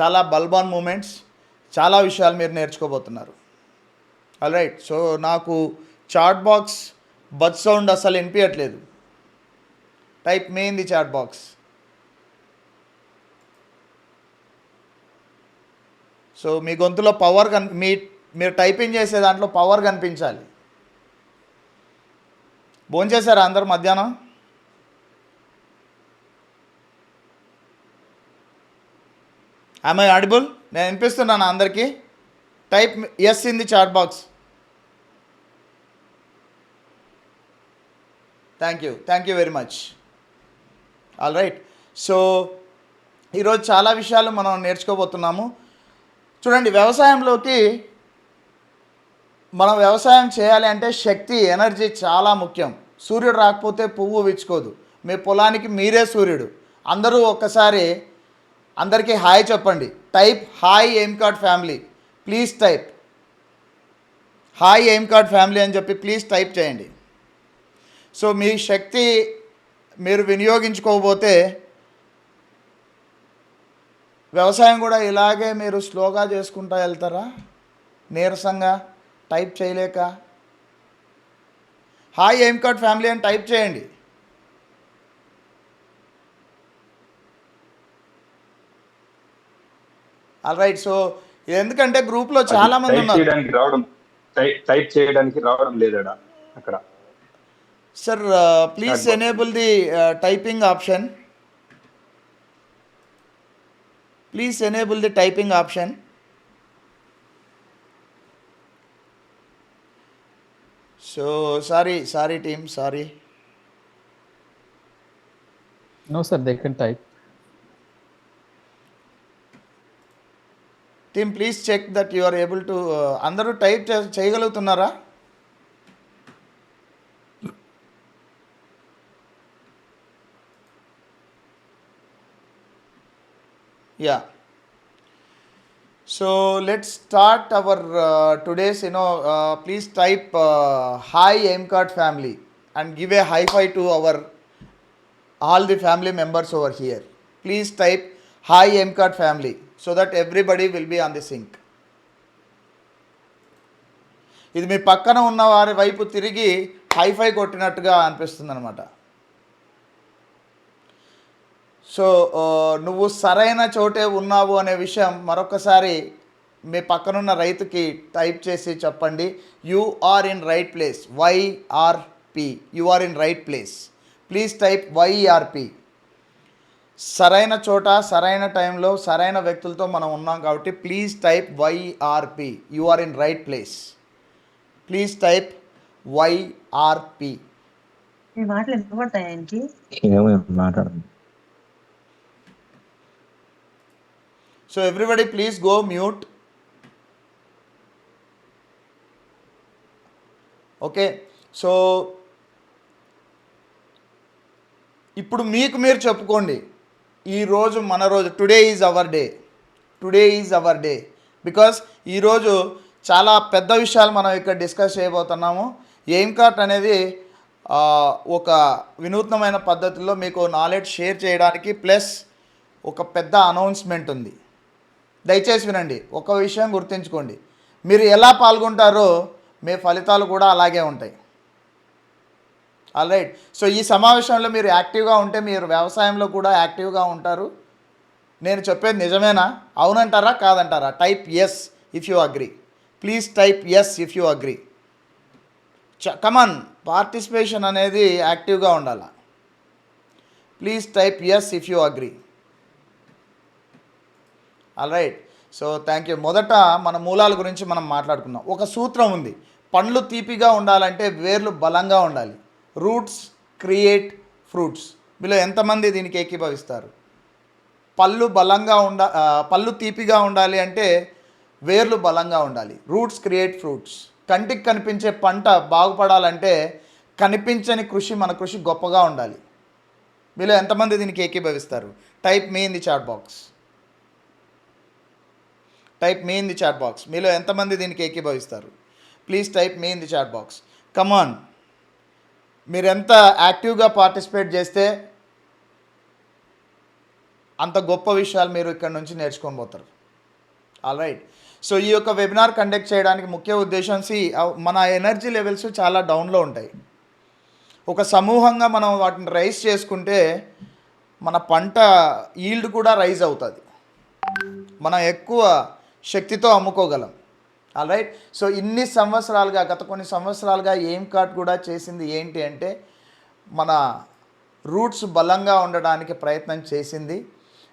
చాలా బల్బాన్ మూమెంట్స్ చాలా విషయాలు మీరు నేర్చుకోబోతున్నారు. ఆల్ రైట్ సో నాకు చాట్ బాక్స్ బజ్ సౌండ్ అసలు వినిపించట్లేదు type main chat box so మీ గొంతులో పవర్ కన్ మీ మీరు టైపింగ్ చేసే దాంట్లో పవర్ కనిపించాలి. భోంచేశారా అందరు మధ్యాహ్నం? ఐ ఆడిబుల్ నేను వినిపిస్తున్నాను అందరికీ? Type yes in the chat box thank you thank you very much all right so ఈరోజు చాలా విషయాలు మనం నేర్చుకోబోతున్నాము. చూడండి వ్యవసాయంలోకి మనం వ్యవసాయం చేయాలి అంటే శక్తి ఎనర్జీ చాలా ముఖ్యం. సూర్యుడు రాకపోతే పువ్వు విచ్చుకోదు. మీ పొలానికి మీరే సూర్యుడు. అందరూ ఒక్కసారి అందరికీ హాయ్ చెప్పండి. Type hi aim card family. Please type. Hi aim card family అని చెప్పి ప్లీజ్ టైప్ చేయండి. సో మీ శక్తి మీరు వినియోగించుకోకపోతే వ్యవసాయం కూడా ఇలాగే మీరు స్లోగా చేసుకుంటా వెళ్తారా? నీరసంగా టైప్ చేయలేక. హాయ్ ఎయిమ్ కార్డ్ ఫ్యామిలీ అని టైప్ చేయండి. ఆల్ రైట్ సో ఎందుకంటే గ్రూప్లో చాలా మంది టైప్ ఉన్నారు. చేయడానికి రావడం టైప్ చేయడానికి రావడం లేదడా అక్కడ? Sir please. Enable the typing option please enable the typing option so sorry sorry team sorry No, sir, they can type. Team please check that you are able to అందరూ type చేయగలుగుతున్నారా? Yeah so let's start our today's you know please type hi aim card family and give a high five to our all the family members over here please type hi MCAT family so that everybody will be on the sync ఇది మీ పక్కన ఉన్న వారి వైపు తిరిగి hi-fi కొట్టినట్టుగా అనిపిస్తుంది అనమాట so uh, నువ్వు సరైన చోటే ఉన్నావు అనే విషయం మరొకసారి మీ పక్కనున్న రైతుకి టైప్ చేసి చెప్పండి. You are in right place YRP you are in right place please type YRP సరైన చోట సరైన టైంలో సరైన వ్యక్తులతో మనం ఉన్నాం కాబట్టి please type YRP you are in right place please type YRP మాటలు వినపడతాయి ఆయనకి so everybody please go mute okay so ఇప్పుడు మీకు మీరు చెప్పుకోండి. ఈరోజు మన రోజు today is our day today is our day because ఈరోజు చాలా పెద్ద విషయాలు మనం ఇక్కడ డిస్కస్ చేయబోతున్నాము. ఎయిమ్ కార్ట్ అనేది ఒక వినూత్నమైన పద్ధతిలో మీకు నాలెడ్జ్ షేర్ చేయడానికి ప్లస్ ఒక పెద్ద అనౌన్స్మెంట్ ఉంది. దయచేసి వినండి ఒక విషయం గుర్తుంచుకోండి. మీరు ఎలా పాల్గొంటారో మీ ఫలితాలు కూడా అలాగే ఉంటాయి. ఆల్ రైట్ సో ఈ సమావేశంలో మీరు యాక్టివ్గా ఉంటే మీరు వ్యవసాయంలో కూడా యాక్టివ్గా ఉంటారు. నేను చెప్పేది నిజమేనా? అవునంటారా? కాదంటారా? Type yes if you agree please type yes if you agree common participation అనేది యాక్టివ్గా ఉండాలి? Please type yes if you agree all right so thank you మొదట మన మూలాల గురించి మనం మాట్లాడుకుందాం. ఒక సూత్రం ఉంది. పండ్లు తీపిగా ఉండాలంటే వేర్లు బలంగా ఉండాలి. Roots create fruits. మీలో ఎంతమంది దీనికి ఏకీభవిస్తారు? పళ్ళు బలంగా ఉండ పళ్ళు తీపిగా ఉండాలి అంటే వేర్లు బలంగా ఉండాలి. Roots create fruits. కంటికి కనిపించే పంట బాగుపడాలంటే కనిపించని కృషి మన కృషి గొప్పగా ఉండాలి. మీలో ఎంతమంది దీనికి ఏకీభవిస్తారు? Type me in the chat box. Type me in the chat box. మీలో ఎంతమంది దీనికి ఏకీభవిస్తారు? Please type me in the chat box. Come on మీరు ఎంత యాక్టివ్గా పార్టిసిపేట్ చేస్తే అంత గొప్ప విషయాలు మీరు ఇక్కడ నుంచి నేర్చుకొని పోతారు. ఆల్ రైట్ సో ఈ యొక్క వెబినార్ కండక్ట్ చేయడానికి ముఖ్య ఉద్దేశం సి మన ఎనర్జీ లెవెల్స్ చాలా డౌన్లో ఉంటాయి. ఒక సమూహంగా మనం వాటిని రైజ్ చేసుకుంటే మన పంట ఈల్డ్ కూడా రైజ్ అవుతుంది. మనం ఎక్కువ శక్తితో అమ్ముకోగలం. ఆల్ రైట్ సో ఇన్ని సంవత్సరాలుగా గత కొన్ని సంవత్సరాలుగా ఏం కార్ట్ కూడా చేసింది ఏంటి అంటే మన రూట్స్ బలంగా ఉండడానికి ప్రయత్నం చేసింది.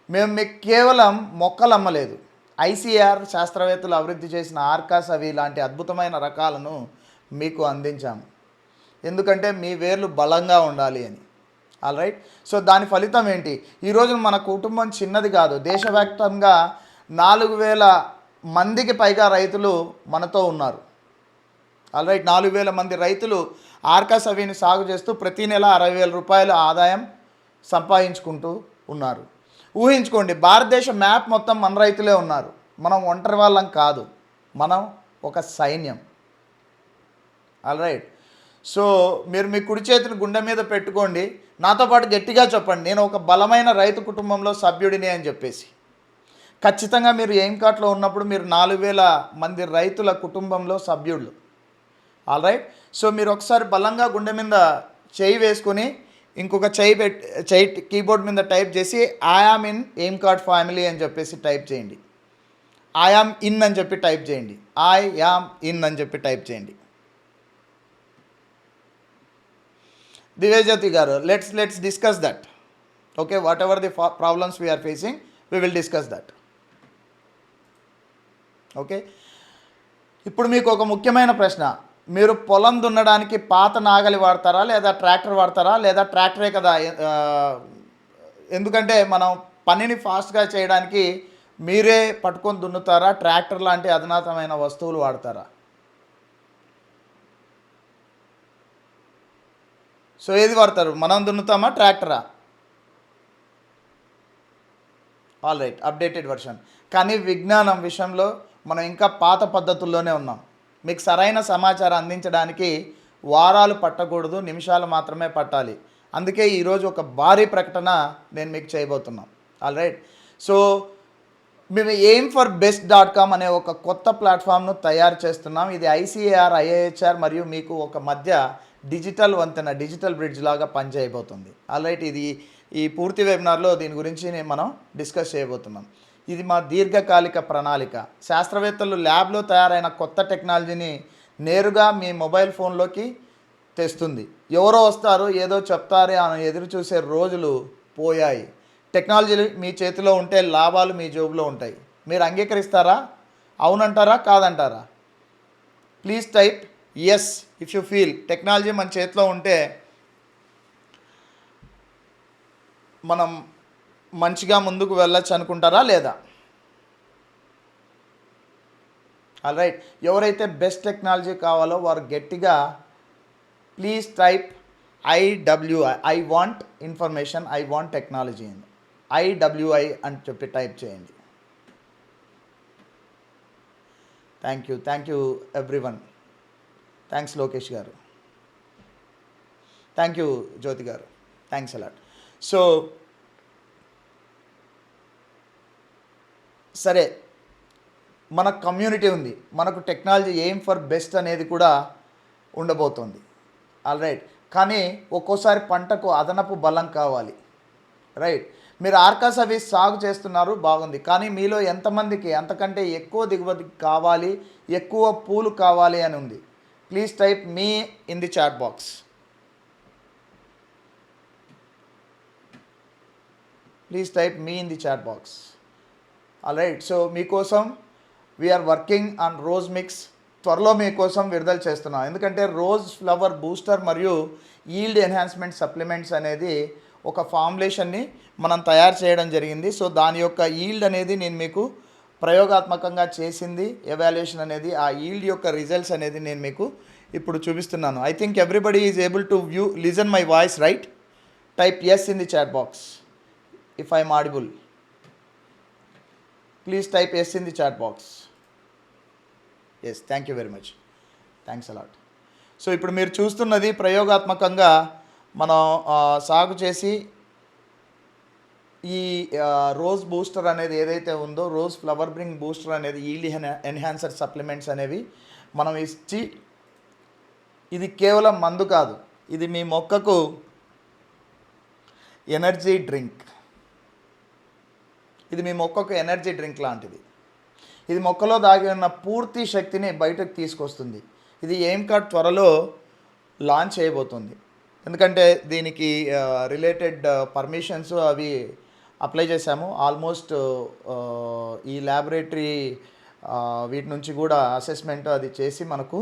మేము మీకు కేవలం మొక్కలు అమ్మలేదు. ఐసీఆర్ శాస్త్రవేత్తలు అభివృద్ధి చేసిన ఆర్కాస్ అవి లాంటి అద్భుతమైన రకాలను మీకు అందించాము ఎందుకంటే మీ వేర్లు బలంగా ఉండాలి అని. ఆల్ రైట్ సో దాని ఫలితం ఏంటి? ఈరోజు మన కుటుంబం చిన్నది కాదు. దేశవ్యాప్తంగా నాలుగు వేల మందికి పైగా రైతులు మనతో ఉన్నారు. ఆల్రైట్ నాలుగు వేల మంది రైతులు ఆర్కాస్ అవిని సాగు చేస్తూ ప్రతి నెల అరవై వేల రూపాయల ఆదాయం సంపాదించుకుంటూ ఉన్నారు. ఊహించుకోండి భారతదేశ మ్యాప్ మొత్తం మన రైతులే ఉన్నారు. మనం ఒంటరి వాళ్ళం కాదు. మనం ఒక సైన్యం. ఆల్రైట్ సో మీరు మీ కుడి చేతిని గుండె మీద పెట్టుకోండి. నాతో పాటు గట్టిగా చెప్పండి నేను ఒక బలమైన రైతు కుటుంబంలో సభ్యుడిని అని చెప్పేసి. ఖచ్చితంగా మీరు ఎయిమ్కాట్లో ఉన్నప్పుడు మీరు నాలుగు వేల మంది రైతుల కుటుంబంలో సభ్యుళ్ళు ఆల్ రైట్? సో మీరు ఒకసారి బలంగా గుండె మీద చేయి వేసుకొని ఇంకొక చేయి పెట్టి చేయి కీబోర్డ్ మీద టైప్ చేసి I am in aim card family అని చెప్పేసి టైప్ చేయండి. ఐఆమ్ ఇన్ అని చెప్పి టైప్ చేయండి. ఐ యామ్ ఇన్ అని చెప్పి టైప్ చేయండి. దివేజ్యోతి గారు let's let's discuss that. Okay whatever the problems we are facing we will discuss that. Okay? ఇప్పుడు మీకు ఒక ముఖ్యమైన ప్రశ్న. మీరు పొలం దున్నడానికి పాత నాగలి వాడతారా? లేదా ట్రాక్టర్ వాడతారా? లేదా ట్రాక్టరే కదా? ఎందుకంటే మనం పనిని ఫాస్ట్గా చేయడానికి మీరే పట్టుకొని దున్నుతారా? ట్రాక్టర్ లాంటి అధునాతమైన వస్తువులు వాడతారా? సో ఏది వాడతారు? మనం దున్నుతామా? ట్రాక్టరా? All right updated version. కానీ విజ్ఞానం విషయంలో మనం ఇంకా పాత పద్ధతుల్లోనే ఉన్నాం. మీకు సరైన సమాచారం అందించడానికి వారాలు పట్టకూడదు నిమిషాలు మాత్రమే పట్టాలి. అందుకే ఈరోజు ఒక భారీ ప్రకటన నేను మీకు చేయబోతున్నాం. ఆల్ రైట్ సో మేము aim for best dot com అనే ఒక కొత్త ప్లాట్ఫామ్ను తయారు చేస్తున్నాం. ఇది ఐసీఏఆర్ ఐఏహెచ్ఆర్ మరియు మీకు ఒక మధ్య డిజిటల్ వంతెన డిజిటల్ బ్రిడ్జ్ లాగా పనిచేయబోతుంది. ఆల్ రైట్ ఇది ఈ పూర్తి వెబినార్లో దీని గురించి మనం డిస్కస్ చేయబోతున్నాం. ఇది మా దీర్ఘకాలిక ప్రణాళిక. శాస్త్రవేత్తలు ల్యాబ్లో తయారైన కొత్త టెక్నాలజీని నేరుగా మీ మొబైల్ ఫోన్లోకి తెస్తుంది. ఎవరో వస్తారు ఏదో చెప్తారే అని ఎదురు చూసే రోజులు పోయాయి. టెక్నాలజీ మీ చేతిలో ఉంటే లాభాలు మీ జోబులో ఉంటాయి. మీరు అంగీకరిస్తారా? అవునంటారా? కాదంటారా? Please type yes if you feel. Technology మన చేతిలో ఉంటే మనం మంచిగా ముందుకు వెళ్ళొచ్చు అనుకుంటారా లేదా? ఆల్ రైట్ ఎవరైతే బెస్ట్ టెక్నాలజీ కావాలో వారు గట్టిగా please type IWI I want information I want technology అని. ఐడబ్ల్యూఐ అని చెప్పి టైప్ చేయండి. Thank you thank you everyone thanks Lokesh గారు. థ్యాంక్ యూ జ్యోతి గారు. థ్యాంక్స్ అలాట్ సో సరే మన కమ్యూనిటీ ఉంది. మనకు టెక్నాలజీ ఎయిమ్ ఫర్ బెస్ట్ అనేది కూడా ఉండబోతోంది. ఆల్ రైట్ కానీ ఒక్కోసారి పంటకు అదనపు బలం కావాలి. రైట్ మీరు ఆర్కాస్ అవి సాగు చేస్తున్నారు బాగుంది. కానీ మీలో ఎంతమందికి అంతకంటే ఎక్కువ దిగుబడి కావాలి ఎక్కువ పూలు కావాలి అని ఉంది. Please type me in the chat box please type me in the chat box right so మీకోసం we are working on rose mix త్వరలో మీకోసం విడుదల చేస్తున్నాం. ఎందుకంటే రోజ్ ఫ్లవర్ బూస్టర్ మరియు ఈల్డ్ ఎన్హాన్స్మెంట్ సప్లిమెంట్స్ అనేది ఒక ఫార్ములేషన్ని మనం తయారు చేయడం జరిగింది. సో దాని యొక్క ఈల్డ్ అనేది నేను మీకు ప్రయోగాత్మకంగా చేసింది. ఎవాల్యుయేషన్ అనేది ఆ ఈల్డ్ యొక్క రిజల్ట్స్ అనేది నేను మీకు ఇప్పుడు చూపిస్తున్నాను. I think everybody is able to view listen my voice right type yes in the chat box if I'm audible please type yes in the chat box yes thank you very much thanks a lot so ఇప్పుడు మీరు చూస్తున్నది ప్రయోగాత్మకంగా మనం సాగు చేసి ఈ rose booster అనేది ఏదైతే ఉందో రోజ్ ఫ్లవర్ బ్రింగ్ బూస్టర్ అనేది ఈల్డ్ ఎన్హాన్సర్ సప్లిమెంట్స్ అనేవి మనం ఇచ్చి ఇది కేవలం మందు కాదు. ఇది మీ మొక్కకు ఎనర్జీ డ్రింక్ ఇది మీ మొక్కకు ఎనర్జీ డ్రింక్ లాంటిది. ఇది మొక్కలో దాగి ఉన్న పూర్తి శక్తిని బయటకు తీసుకొస్తుంది. ఇది ఎయిమ్ కార్డ్ త్వరలో లాంచ్ చేయబోతుంది. ఎందుకంటే దీనికి రిలేటెడ్ పర్మిషన్స్ అవి అప్లై చేశాము. ఆల్మోస్ట్ ఈ ల్యాబొరేటరీ వీటి నుంచి కూడా అసెస్మెంట్ అది చేసి మనకు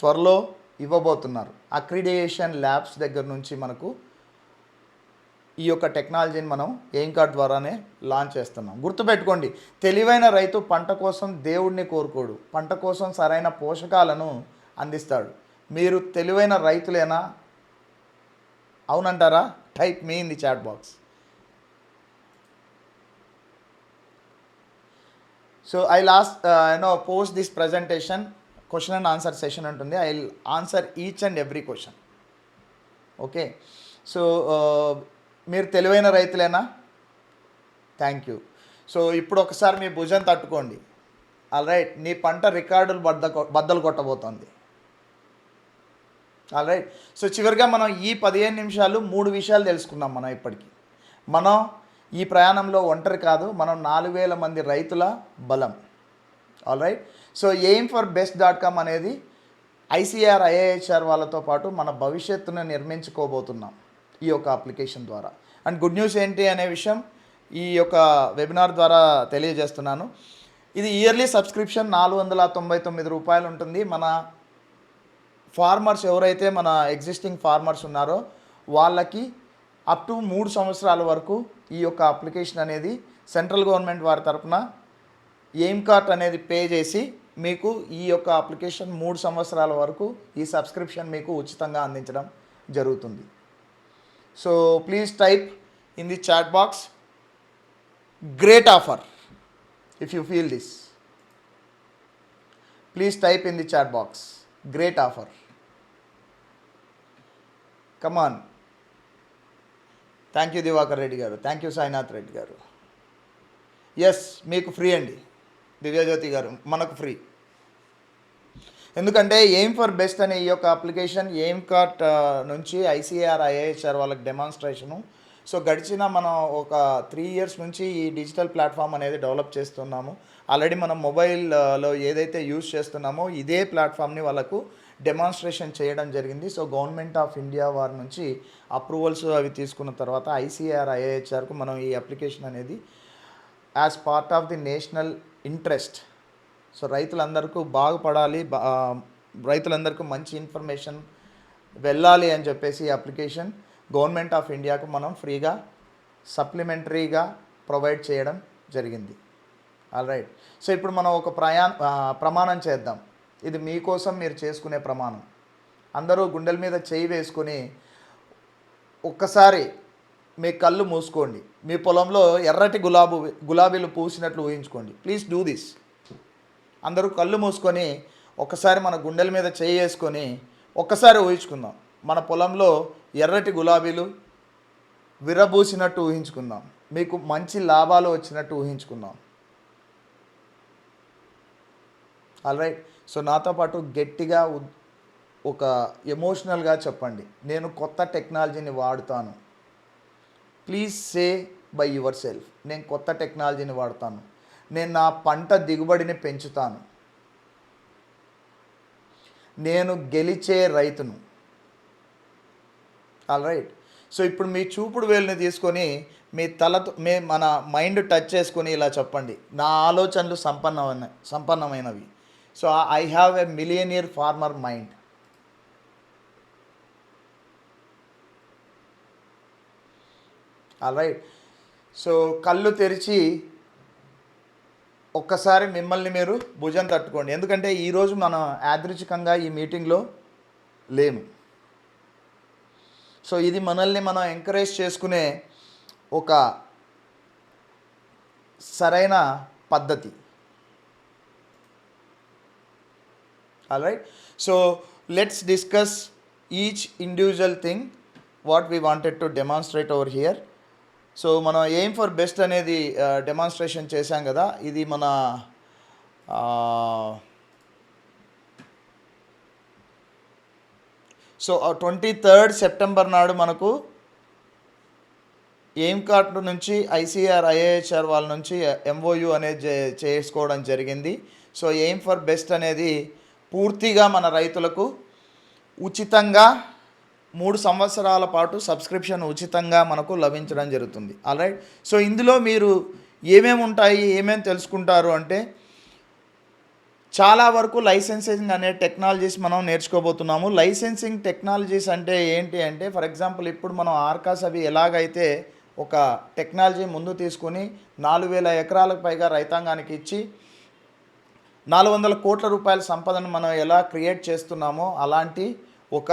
త్వరలో ఇవ్వబోతున్నారు. అక్రిడియేషన్ ల్యాబ్స్ దగ్గర నుంచి మనకు ఈ యొక్క టెక్నాలజీని మనం ఏం కార్డ్ ద్వారానే లాంచ్ చేస్తున్నాం. గుర్తుపెట్టుకోండి తెలివైన రైతు పంట కోసం దేవుడిని కోరుకోడు పంట కోసం సరైన పోషకాలను అందిస్తాడు. మీరు తెలివైన రైతులేనా? అవునంటారా? Type me in the chat box. So I last you know post this presentation question and answer session ఉంటుంది. I answer each and every question. Okay? So మీరు తెలివైన రైతులేనా? థ్యాంక్ యూ సో ఇప్పుడు ఒకసారి మీ భుజం తట్టుకోండి. ఆల్ రైట్ నీ పంట రికార్డులు బద్ద బద్దలు కొట్టబోతోంది. ఆల్ రైట్ సో చివరిగా మనం ఈ పదిహేను నిమిషాలు మూడు విషయాలు తెలుసుకున్నాం మనం ఇప్పటికీ. మనం ఈ ప్రయాణంలో ఒంటరి కాదు మనం నాలుగు వేల మంది రైతుల బలం. All right so aim for best dot com అనేది ఐసీఆర్ ఐఏహెచ్ఆర్ వాళ్ళతో పాటు మన భవిష్యత్తును నిర్మించుకోబోతున్నాం. ఈ యొక్క అప్లికేషన్ ద్వారా. అండ్ గుడ్ న్యూస్ ఏంటి అనే విషయం ఈ యొక్క వెబినార్ ద్వారా తెలియజేస్తున్నాను. ఇది ఇయర్లీ సబ్స్క్రిప్షన్ నాలుగు వందల తొంభై తొమ్మిది రూపాయలు ఉంటుంది. మన ఫార్మర్స్ ఎవరైతే మన ఎగ్జిస్టింగ్ ఫార్మర్స్ ఉన్నారో వాళ్ళకి అప్ టు మూడు సంవత్సరాల వరకు ఈ యొక్క అప్లికేషన్ అనేది సెంట్రల్ గవర్నమెంట్ వారి తరఫున ఎయిమ్ కార్ట్ అనేది పే చేసి మీకు ఈ యొక్క అప్లికేషన్ మూడు సంవత్సరాల వరకు ఈ సబ్స్క్రిప్షన్ మీకు ఉచితంగా అందించడం జరుగుతుంది. So please type in the chat box great offer if you feel this please type in the chat box great offer come on thank you Diwakar Reddy గారు. థ్యాంక్ యూ సాయినాథ్ రెడ్డి గారు. ఎస్ మీకు free అండి. దివ్యజ్యోతి గారు మనకు free ఎందుకంటే aim for best అనే ఈ యొక్క అప్లికేషన్ ఎయిమ్ కార్ట్ నుంచి ఐసీఆర్ ఐఏహెచ్ఆర్ వాళ్ళకి డెమాన్స్ట్రేషను సో గడిచిన మనం ఒక త్రీ ఇయర్స్ నుంచి ఈ డిజిటల్ ప్లాట్ఫామ్ అనేది డెవలప్ చేస్తున్నాము. ఆల్రెడీ మనం మొబైల్లో ఏదైతే యూజ్ చేస్తున్నామో ఇదే ప్లాట్ఫామ్ని వాళ్ళకు డెమాన్స్ట్రేషన్ చేయడం జరిగింది. సో గవర్నమెంట్ ఆఫ్ ఇండియా వారి నుంచి అప్రూవల్స్ అవి తీసుకున్న తర్వాత ఐసీఆర్ ఐఏహెచ్ఆర్కు మనం ఈ అప్లికేషన్ అనేది as part of the national interest so రైతులందరికీ బాగుపడాలి బా- రైతులందరికీ మంచి ఇన్ఫర్మేషన్ వెళ్ళాలి అని చెప్పేసి అప్లికేషన్ గవర్నమెంట్ ఆఫ్ ఇండియాకు మనం ఫ్రీగా సప్లిమెంటరీగా ప్రొవైడ్ చేయడం జరిగింది. All right. సో ఇప్పుడు మనం ఒక ప్రయాణ ప్రమాణం చేద్దాం. ఇది మీకోసం మీరు చేసుకునే ప్రమాణం. అందరూ గుండెల మీద చేయి వేసుకొని ఒక్కసారి మీ కళ్ళు మూసుకోండి. మీ పొలంలో ఎర్రటి గులాబు గులాబీలు పూసినట్లు ఊహించుకోండి. Please do this. అందరూ కళ్ళు మూసుకొని ఒక్కసారి మన గుండెల మీద చేయి వేసుకొని ఒక్కసారి ఊహించుకుందాం. మన పొలంలో ఎర్రటి గులాబీలు విరబూసినట్టు ఊహించుకుందాం. మీకు మంచి లాభాలు వచ్చినట్టు ఊహించుకుందాం. ఆల్ రైట్ సో నాతో పాటు గట్టిగా ఒక ఎమోషనల్గా చెప్పండి. నేను కొత్త టెక్నాలజీని వాడుతాను. Please say by yourself నేను కొత్త టెక్నాలజీని వాడతాను. నేను నా పంట దిగుబడిని పెంచుతాను. నేను గెలిచే రైతును. ఆల్ రైట్ సో ఇప్పుడు మీ చూపుడు వేలుని తీసుకొని మీ తలతో మీ మన మైండ్ టచ్ చేసుకొని ఇలా చెప్పండి. నా ఆలోచనలు సంపన్నమైన సంపన్నమైనవి. So I have a millionaire farmer mind all right so కళ్ళు తెరిచి ఒక్కసారి మిమ్మల్ని మీరు భుజం తట్టుకోండి. ఎందుకంటే ఈరోజు మనం యాదృచ్ఛికంగా ఈ మీటింగ్లో లేము. సో ఇది మనల్ని మనం ఎంకరేజ్ చేసుకునే ఒక సరైన పద్ధతి. Right so let's discuss each individual thing what we wanted to demonstrate over here so మనం ఎయిమ్ ఫర్ బెస్ట్ అనేది డెమాన్స్ట్రేషన్ చేశాం కదా. ఇది మన సో ట్వంటీ థర్డ్ సెప్టెంబర్ నాడు మనకు ఎయిమ్ కార్ట్ నుంచి ఐసీఆర్ ఐఏహెచ్ఆర్ వాళ్ళ నుంచి ఎంఓయు అనేది చే- చేసుకోవడం జరిగింది. సో ఎయిమ్ ఫర్ బెస్ట్ అనేది పూర్తిగా మన రైతులకు ఉచితంగా మూడు సంవత్సరాల పాటు సబ్స్క్రిప్షన్ ఉచితంగా మనకు లభించడం జరుగుతుంది. ఆల్రైట్ సో ఇందులో మీరు ఏమేమి ఉంటాయి ఏమేమి తెలుసుకుంటారు అంటే చాలా వరకు లైసెన్సింగ్ అనే టెక్నాలజీస్ మనం నేర్చుకోబోతున్నాము. లైసెన్సింగ్ టెక్నాలజీస్ అంటే ఏంటి అంటే ఫర్ ఎగ్జాంపుల్ ఇప్పుడు మనం ఆర్కాస్ అవి ఎలాగైతే ఒక టెక్నాలజీ ముందు తీసుకొని నాలుగు వేల ఎకరాలకు పైగా రైతాంగానికి ఇచ్చి నాలుగు వందల కోట్ల రూపాయల సంపదను మనం ఎలా క్రియేట్ చేస్తున్నామో అలాంటి ఒక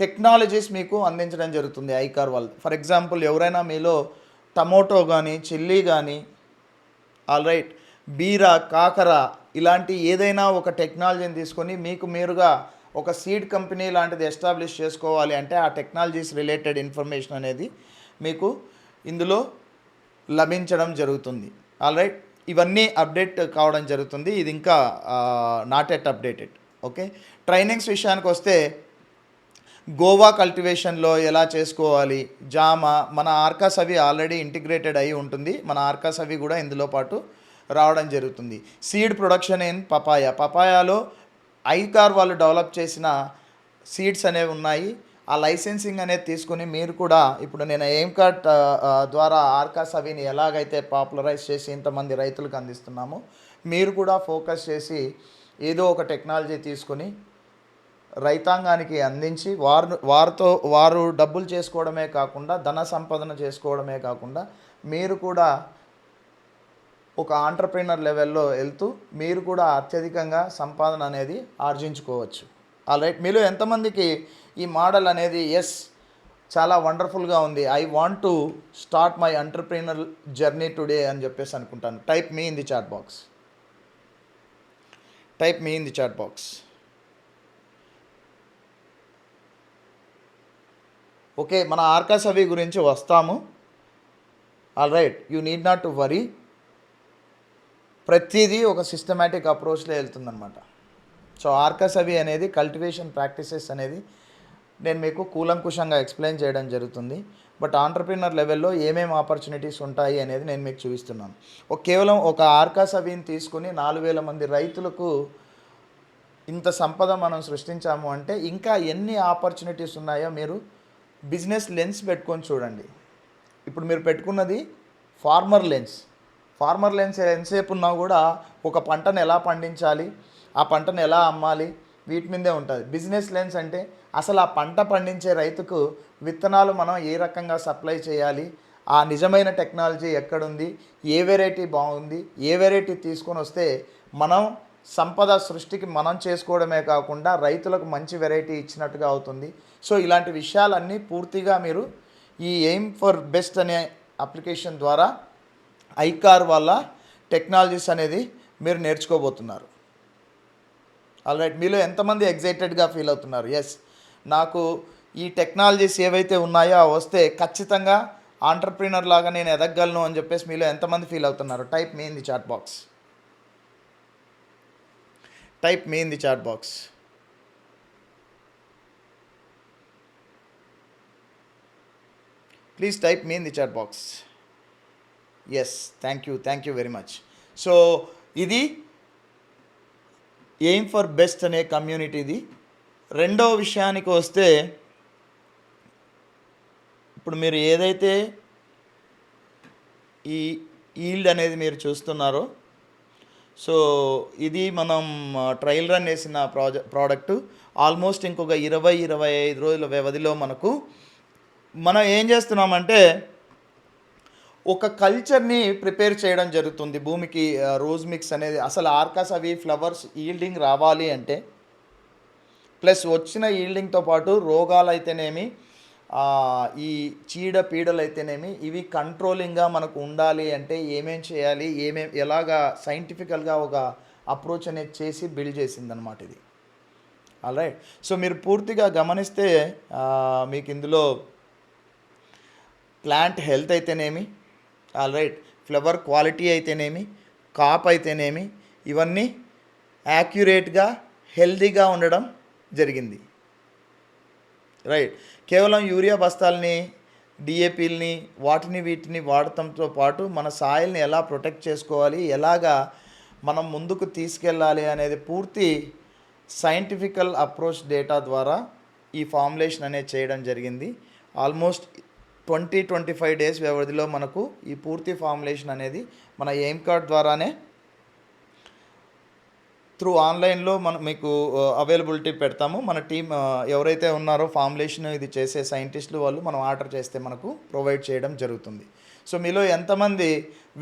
టెక్నాలజీస్ మీకు అందించడం జరుగుతుంది ఐకార్ వాళ్ళు ఫర్ ఎగ్జాంపుల్ ఎవరైనా మీలో టమోటో కానీ చిల్లీ కానీ ఆల్ రైట్ బీర కాకర ఇలాంటి ఏదైనా ఒక టెక్నాలజీని తీసుకొని మీకు మీరుగా ఒక సీడ్ కంపెనీ లాంటిది ఎస్టాబ్లిష్ చేసుకోవాలి అంటే ఆ టెక్నాలజీస్ రిలేటెడ్ ఇన్ఫర్మేషన్ అనేది మీకు ఇందులో లభించడం జరుగుతుంది. ఆల్ రైట్ ఇవన్నీ అప్డేట్ కావడం జరుగుతుంది. ఇది ఇంకా not at updated. Okay? Trainings విషయానికి వస్తే గోవా కల్టివేషన్లో ఎలా చేసుకోవాలి? జామ మన ఆర్కాస్ అవి ఆల్రెడీ ఇంటిగ్రేటెడ్ అయి ఉంటుంది. మన ఆర్కాస్ అవి కూడా ఇందులో పాటు రావడం జరుగుతుంది. Seed production in papaya. పపాయాలో ICAR వాళ్ళు డెవలప్ చేసిన సీడ్స్ అనేవి ఉన్నాయి. ఆ లైసెన్సింగ్ అనేది తీసుకుని మీరు కూడా ఇప్పుడు నేను ఎయిమ్ కార్ట్ ద్వారా ఆర్కాస్ అవిని ఎలాగైతే పాపులరైజ్ చేసి ఇంతమంది రైతులకు అందిస్తున్నామో మీరు కూడా ఫోకస్ చేసి ఏదో ఒక టెక్నాలజీ తీసుకొని రైతాంగానికి అందించి వారు వారితో వారు డబ్బులు చేసుకోవడమే కాకుండా ధన సంపాదన చేసుకోవడమే కాకుండా మీరు కూడా ఒక ఆంటర్ప్రీనర్ లెవెల్లో వెళ్తూ మీరు కూడా అత్యధికంగా సంపాదన అనేది ఆర్జించుకోవచ్చు. ఆల్రైట్ మీలో ఎంతమందికి ఈ మోడల్ అనేది ఎస్ చాలా వండర్ఫుల్గా ఉంది. I want to start my entrepreneur journey today అని చెప్పేసి అనుకుంటాను. Type me in the chat box. Type me in the chat box. Okay మన ఆర్కాస్ అవి గురించి వస్తాము. All right you need not to worry ప్రతిదీ ఒక సిస్టమేటిక్ అప్రోచ్లో వెళ్తుందన్నమాట. సో ఆర్కాస్ అవి అనేది కల్టివేషన్ ప్రాక్టీసెస్ అనేది నేను మీకు కూలంకుషంగా ఎక్స్ప్లెయిన్ చేయడం జరుగుతుంది. బట్ ఆంటర్ప్రినర్ లెవెల్లో ఏమేమి ఆపర్చునిటీస్ ఉంటాయి అనేది నేను మీకు చూపిస్తున్నాను. ఒక కేవలం ఒక ఆర్కాస్ అవిని తీసుకుని నాలుగు వేల మంది రైతులకు ఇంత సంపద మనం సృష్టించాము అంటే ఇంకా ఎన్ని ఆపర్చునిటీస్ ఉన్నాయో మీరు బిజినెస్ లెన్స్ పెట్టుకొని చూడండి. ఇప్పుడు మీరు పెట్టుకున్నది ఫార్మర్ లెన్స్. ఫార్మర్ లెన్స్ ఎంతసేపు ఉన్నా కూడా ఒక పంటను ఎలా పండించాలి ఆ పంటను ఎలా అమ్మాలి వీటి మీదే ఉంటుంది. బిజినెస్ లెన్స్ అంటే అసలు ఆ పంట పండించే రైతుకు విత్తనాలు మనం ఏ రకంగా సప్లై చేయాలి ఆ నిజమైన టెక్నాలజీ ఎక్కడుంది ఏ వెరైటీ బాగుంది ఏ వెరైటీ తీసుకొని వస్తే మనం సంపద సృష్టికి మనం చేసుకోవడమే కాకుండా రైతులకు మంచి వెరైటీ ఇచ్చినట్టుగా అవుతుంది. సో ఇలాంటి విషయాలన్నీ పూర్తిగా మీరు ఈ ఎయిమ్ ఫర్ బెస్ట్ అనే అప్లికేషన్ ద్వారా ఐకార్ వల్ల టెక్నాలజీస్ అనేది మీరు నేర్చుకోబోతున్నారు. ఆల్రైట్ మీలో ఎంతమంది ఎగ్జైటెడ్గా ఫీల్ అవుతున్నారు? ఎస్ నాకు ఈ టెక్నాలజీస్ ఏవైతే ఉన్నాయో వస్తే ఖచ్చితంగా ఆంటర్ప్రీనర్ లాగా నేను ఎదగలను అని చెప్పేసి మీలో ఎంతమంది ఫీల్ అవుతున్నారు? Type me in the chat box type me in the chat box please type me in the chat box yes thank you thank you very much so ఇది ఎయిమ్ ఫర్ బెస్ట్ అనే కమ్యూనిటీది రెండో విషయానికి వస్తే ఇప్పుడు మీరు ఏదైతే ఈ ఈల్డ్ అనేది మీరు చూస్తున్నారో సో ఇది మనం ట్రయల్ రన్ వేసిన ప్రాజెక్ట్ ప్రోడక్ట్ ఆల్మోస్ట్ ఇంకొక ఇరవై ఇరవై ఐదు రోజుల వ్యవధిలో మనకు మనం ఏం చేస్తున్నామంటే ఒక కల్చర్ని ప్రిపేర్ చేయడం జరుగుతుంది. భూమికి రోజ్ మిక్స్ అనేది అసలు ఆర్కాస్ అవి ఫ్లవర్స్ ఈల్డింగ్ రావాలి అంటే ప్లస్ వచ్చిన ఈల్డింగ్తో పాటు రోగాలు అయితేనేమి ఈ చీడ పీడలు అయితేనేమి ఇవి కంట్రోలింగ్గా మనకు ఉండాలి అంటే ఏమేం చేయాలి ఏమేం ఎలాగా సైంటిఫికల్గా ఒక అప్రోచ్ అనేది చేసి బిల్డ్ చేసిందనమాట ఇది. ఆల్రైట్ సో మీరు పూర్తిగా గమనిస్తే మీకు ఇందులో ప్లాంట్ హెల్త్ అయితేనేమి ఆల్ రైట్ ఫ్లవర్ క్వాలిటీ అయితేనేమి కాప్ అయితేనేమి ఇవన్నీ యాక్యురేట్గా హెల్తీగా ఉండడం జరిగింది. రైట్ కేవలం యూరియా బస్తాలని డిఏపీలని వాటిని వీటిని వాడటంతో పాటు మన సాయిల్ని ఎలా ప్రొటెక్ట్ చేసుకోవాలి ఎలాగా మనం ముందుకు తీసుకెళ్ళాలి అనేది పూర్తి సైంటిఫికల్ అప్రోచ్ డేటా ద్వారా ఈ ఫార్ములేషన్ అనేది చేయడం జరిగింది. Almost twenty twenty five days వ్యవధిలో మనకు ఈ పూర్తి ఫార్ములేషన్ అనేది మన ఎయిమ్ కార్డ్ ద్వారానే త్రూ ఆన్లైన్లో మనం మీకు అవైలబిలిటీ పెడతాము. మన టీం ఎవరైతే ఉన్నారో ఫార్ములేషన్ ఇది చేసే సైంటిస్టులు వాళ్ళు మనం ఆర్డర్ చేస్తే మనకు ప్రొవైడ్ చేయడం జరుగుతుంది. సో మీలో ఎంతమంది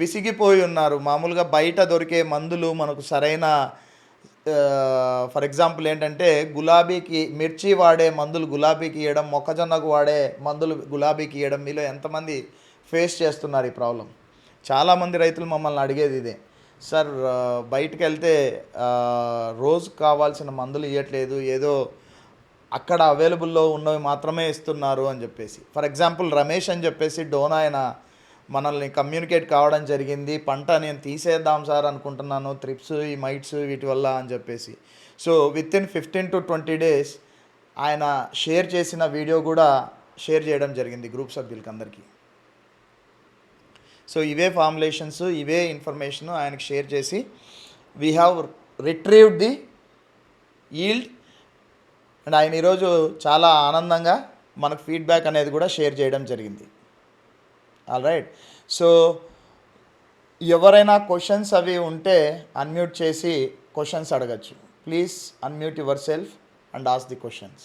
విసిగిపోయి ఉన్నారు? మామూలుగా బయట దొరికే మందులు మనకు సరైన ఫర్ ఎగ్జాంపుల్ ఏంటంటే గులాబీకి మిర్చి వాడే మందులు గులాబీకి ఇవ్వడం మొక్కజొన్నకు వాడే మందులు గులాబీకి ఇవ్వడం మీలో ఎంతమంది ఫేస్ చేస్తున్నారు ఈ ప్రాబ్లం? చాలామంది రైతులు మమ్మల్ని అడిగేది ఇదే. సార్ బయటకు బయటికి వెళ్తే రోజు కావాల్సిన మందులు ఇవ్వట్లేదు ఏదో అక్కడ అవైలబుల్లో ఉన్నవి మాత్రమే ఇస్తున్నారు అని చెప్పేసి. ఫర్ ఎగ్జాంపుల్ రమేష్ అని చెప్పేసి డోన్ ఆయన మనల్ని కమ్యూనికేట్ కావడం జరిగింది పంట నేను తీసేద్దాం సార్ అనుకుంటున్నాను త్రిప్స్ ఈ మైట్స్ వీటి వల్ల అని చెప్పేసి. So within fifteen to twenty days ఆయన షేర్ చేసిన వీడియో కూడా షేర్ చేయడం జరిగింది గ్రూప్ సభ్యులకి అందరికీ సో ఇవే ఫార్ములేషన్స్ ఇవే ఇన్ఫర్మేషన్ ఆయనకు షేర్ చేసి we have retrieved the yield and ఆయన ఈరోజు చాలా ఆనందంగా మనకు ఫీడ్బ్యాక్ అనేది కూడా షేర్ చేయడం జరిగింది. ఆల్ రైట్ సో ఎవరైనా క్వశ్చన్స్ అవి ఉంటే అన్మ్యూట్ చేసి క్వశ్చన్స్ అడగచ్చు. Please unmute yourself and ask the questions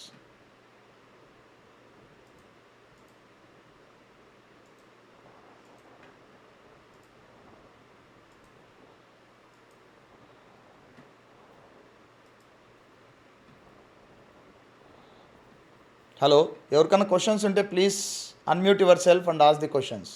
hello ఎవరికైనా క్వశ్చన్స్ ఉంటే please unmute yourself and ask the questions